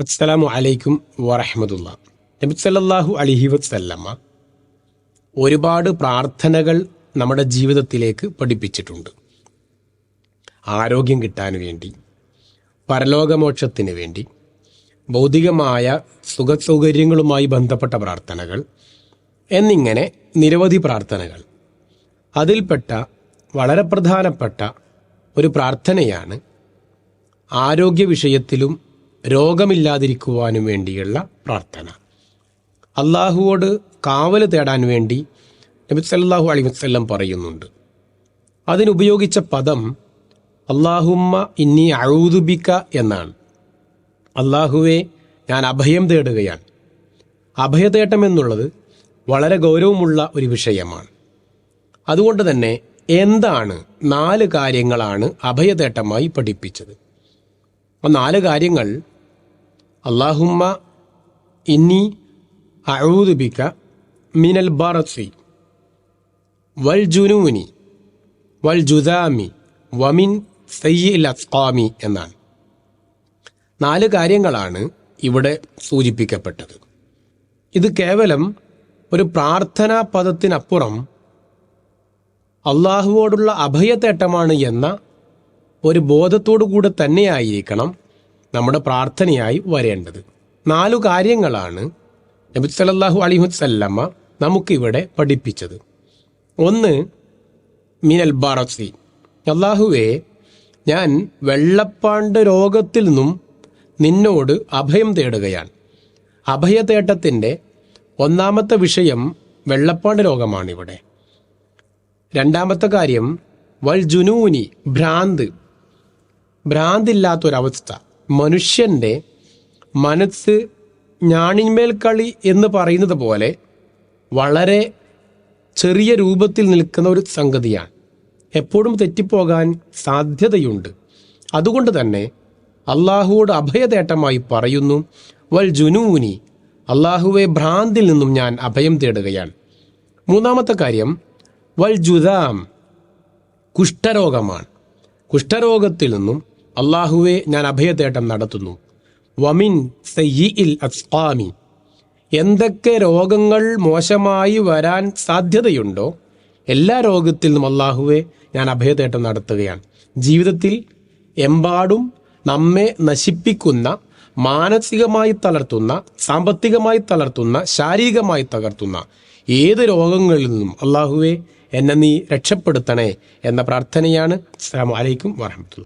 അസ്സലാമു അലൈക്കും വറഹമതുള്ള നബി സല്ലല്ലാഹു അലൈഹി വസല്ലമ ഒരുപാട് പ്രാർത്ഥനകൾ നമ്മുടെ ജീവിതത്തിലേക്ക് പഠിപ്പിച്ചിട്ടുണ്ട്. ആരോഗ്യം കിട്ടാൻ വേണ്ടി പരലോകമോക്ഷത്തിന് വേണ്ടി ഭൗതികമായ സുഖസൗകര്യങ്ങളുമായി ബന്ധപ്പെട്ട പ്രാർത്ഥനകൾ എന്നിങ്ങനെ നിരവധി പ്രാർത്ഥനകൾ. അതിൽപ്പെട്ട വളരെ പ്രധാനപ്പെട്ട ഒരു പ്രാർത്ഥനയാണ് ആരോഗ്യ വിഷയത്തിലും രോഗമില്ലാതിരിക്കുവാനും വേണ്ടിയുള്ള പ്രാർത്ഥന. അള്ളാഹുവോട് കാവൽ തേടാൻ വേണ്ടി നബി സല്ലല്ലാഹു അലൈഹി വസല്ലം പറയുന്നുണ്ട്. അതിനുപയോഗിച്ച പദം അള്ളാഹുമ്മ ഇന്നി അഴുതുബിക്ക എന്നാണ്. അള്ളാഹുവെ ഞാൻ അഭയം തേടുകയാണ്. അഭയതേട്ടം എന്നുള്ളത് വളരെ ഗൗരവമുള്ള ഒരു വിഷയമാണ്. അതുകൊണ്ട് തന്നെ എന്താണ് നാല് കാര്യങ്ങളാണ് അഭയതേട്ടമായി പഠിപ്പിച്ചത്? ആ നാല് കാര്യങ്ങൾ അള്ളാഹുമ്മ ഇന്നി അഴൂതുബിക്ക മിനൽ ബറസി വൽ ജുനൂനി വൽ ജുദാമി വമിൻ സയ്യിൽ അസ്കാമി എന്നാണ്. നാല് കാര്യങ്ങളാണ് ഇവിടെ സൂചിപ്പിക്കപ്പെട്ടത്. ഇത് കേവലം ഒരു പ്രാർത്ഥനാ പദത്തിനപ്പുറം അള്ളാഹുവോടുള്ള അഭയത്തേട്ടമാണ് എന്ന ഒരു ബോധത്തോടു കൂടെ തന്നെയായിരിക്കണം നമ്മുടെ പ്രാർത്ഥനയായി വരേണ്ടത്. നാലു കാര്യങ്ങളാണ് നബി സലല്ലാഹു അലൈഹി വസല്ലമ്മ നമുക്കിവിടെ പഠിപ്പിച്ചത്. ഒന്ന് മിനൽ ബാറസി. അള്ളാഹുവേ ഞാൻ വെള്ളപ്പാണ്ട് രോഗത്തിൽ നിന്നും നിന്നോട് അഭയം തേടുകയാണ്. അഭയതേട്ടത്തിന്റെ ഒന്നാമത്തെ വിഷയം വെള്ളപ്പാണ്ട് രോഗമാണിവിടെ. രണ്ടാമത്തെ കാര്യം വൽ ജുനൂനി ഭ്രാന്ത്. ഭ്രാന്തില്ലാത്തൊരവസ്ഥ. മനുഷ്യന്റെ മനസ്സ് ഞാണിന്മേൽ കളി എന്ന് പറയുന്നത് പോലെ വളരെ ചെറിയ രൂപത്തിൽ നിൽക്കുന്ന ഒരു സംഗതിയാണ്. എപ്പോഴും തെറ്റിപ്പോകാൻ സാധ്യതയുണ്ട്. അതുകൊണ്ട് തന്നെ അള്ളാഹുവോട് അഭയതേട്ടമായി പറയുന്നു വൽ ജുനൂനി അള്ളാഹുവെ ഭ്രാന്തിൽ നിന്നും ഞാൻ അഭയം തേടുകയാണ്. മൂന്നാമത്തെ കാര്യം വൽ ജുദാം കുഷ്ഠരോഗമാണ്. കുഷ്ഠരോഗത്തിൽ നിന്നും അള്ളാഹുവെ ഞാൻ അഭയതേട്ടം നടത്തുന്നു. വമിൻ സയ്യിൽ അസ്കാമി എന്തൊക്കെ രോഗങ്ങൾ മോശമായി വരാൻ സാധ്യതയുണ്ടോ? എല്ലാ രോഗത്തിൽ നിന്നും അള്ളാഹുവെ ഞാൻ അഭയതേട്ടം നടത്തുകയാണ്. ജീവിതത്തിൽ എമ്പാടും നമ്മെ നശിപ്പിക്കുന്ന മാനസികമായി തളർത്തുന്ന സാമ്പത്തികമായി തളർത്തുന്ന ശാരീരികമായി തകർത്തുന്ന ഏത് രോഗങ്ങളിൽ നിന്നും അള്ളാഹുവെ എന്നെ നീ രക്ഷപ്പെടുത്തണേ എന്ന പ്രാർത്ഥനയാണ്. അസ്സാം വലൈക്കും വാഹമത്തുള്ള